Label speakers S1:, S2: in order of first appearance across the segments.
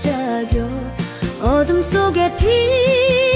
S1: 반짝여 어둠 속에 빛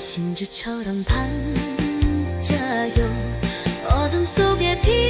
S1: 신주처럼 반짝여 어둠 속에 비